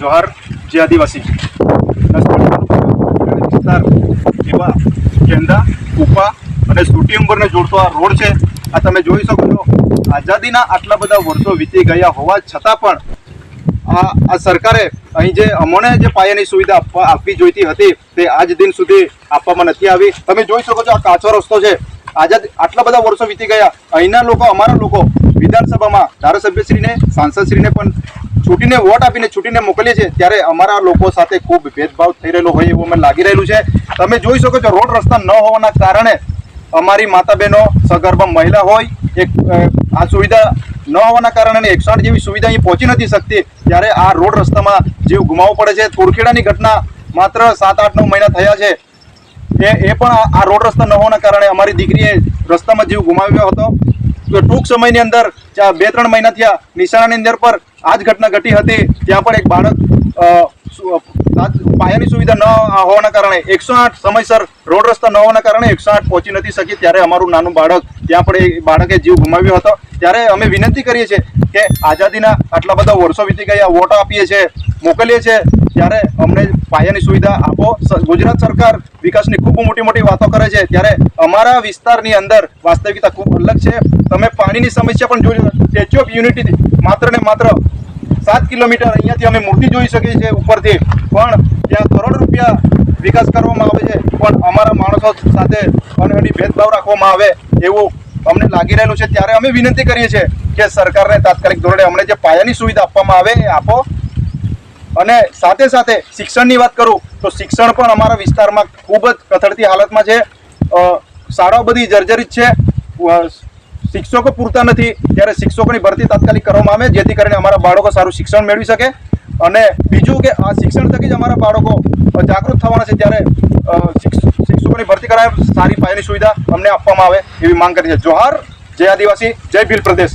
જોહાર, જે આદિવાસી વિસ્તાર એવા કેંદા કુપા અને સુટી ઉંબરને જોડતો આ રોડ છે. આ તમે જોઈ શકો છો, આઝાદીના આટલા બધા વર્ષો વીતી ગયા હોવા છતાં પણ આ આ સરકારે અહીં જે અમોને જે પાયાની સુવિધા આપવી જોઈતી હતી, તે આજ દિન સુધી આપવામાં નથી આવી. તમે જોઈ શકો છો આ કાચો રસ્તો છે. આઝાદ આટલા બધા વર્ષો વીતી ગયા. અહીંના લોકો, અમારા લોકો વિધાનસભામાં ધારાસભ્યશ્રીને, સાંસદશ્રીને પણ છૂટીને વોટ આપીને છૂટીને મોકલીએ છીએ, ત્યારે અમારા લોકો સાથે ખૂબ ભેદભાવ થઈ રહેલો હોય એવું મને લાગી રહેલું છે. તમે જોઈ શકો છો, રોડ રસ્તા ન હોવાના કારણે અમારી માતા બહેનો સગર્ભા મહિલા હોય, એક આ સુવિધા ન હોવાના કારણે એકસો જેવી સુવિધા અહીં પહોંચી નથી શકતી, ત્યારે આ રોડ રસ્તામાં જીવ ગુમાવવો પડે છે. તુરખેડાની ઘટના માત્ર સાત, આઠ, નવ મહિના થયા છે. એ એ પણ આ રોડ રસ્તા ન હોવાના કારણે અમારી દીકરીએ રસ્તામાં જીવ ગુમાવ્યો હતો. તો ટૂંક સમયની અંદર બે ત્રણ મહિના થયા, નિશાળાની અંદર પર આ જ ઘટના ઘટી હતી, ત્યાં પણ એક બાળક પાયાની સુવિધા ન હોવાના કારણે, એકસો આઠ સમયસર રોડ રસ્તા ન હોવાના કારણે એકસો આઠ પહોંચી નથી શકી, ત્યારે અમારું નાનું બાળક, ત્યાં પણ એ બાળકે જીવ ગુમાવ્યો હતો. ત્યારે અમે વિનંતી કરીએ છીએ કે આઝાદીના આટલા બધા વર્ષો વીતી ગયા, વોટો આપીએ છીએ, મોકલીએ છીએ ત્યારે અમને પાયાની સુવિધા આપો. ગુજરાત સરકાર વિકાસની ખૂબ મોટી મોટી વાતો કરે છે. ત્યારે અમારા વિસ્તારની અંદર વાસ્તવિકતા ખૂબ અલગ છે. તમે પાણીની સમસ્યા પણ જોઈ સ્ટેચ્યુ ઓફ યુનિટી માત્ર ને માત્ર સાત કિલોમીટર અહીંયાથી અમે મૂર્તિ જોઈ શકીએ છીએ ઉપરથી. પણ ત્યાં કરોડ રૂપિયા વિકાસ કરવામાં આવે છે. પણ અમારા માણસો સાથે અનહદી ભેદભાવ રાખવામાં આવે એવું અમને લાગી રહેલું છે. ત્યારે અમે વિનંતી કરીએ છીએ કે સરકારને તાત્કાલિક ધોરણે અમને જે પાયાની સુવિધા આપવામાં આવે એ આપો. અને સાથે સાથે શિક્ષણની વાત કરું, તો શિક્ષણ પણ અમારા વિસ્તારમાં ખૂબ જ કથળતી હાલતમાં છે. શાળાઓ બધી જર્જરિત છે. શિક્ષકો પૂરતા નથી. ત્યારે શિક્ષકોની ભરતી તાત્કાલિક કરવામાં આવે, જેથી કરીને અમારા બાળકો સારું શિક્ષણ મેળવી શકે. અને બીજું કે આ શિક્ષણ થકી જ અમારા બાળકો જાગૃત થવાના છે, ત્યારે શિક્ષકોની ભરતી કરાય, સારી પાયાની સુવિધા અમને આપવામાં આવે એવી માંગ કરી છે. જોહાર, જય આદિવાસી, જય ભીલ પ્રદેશ.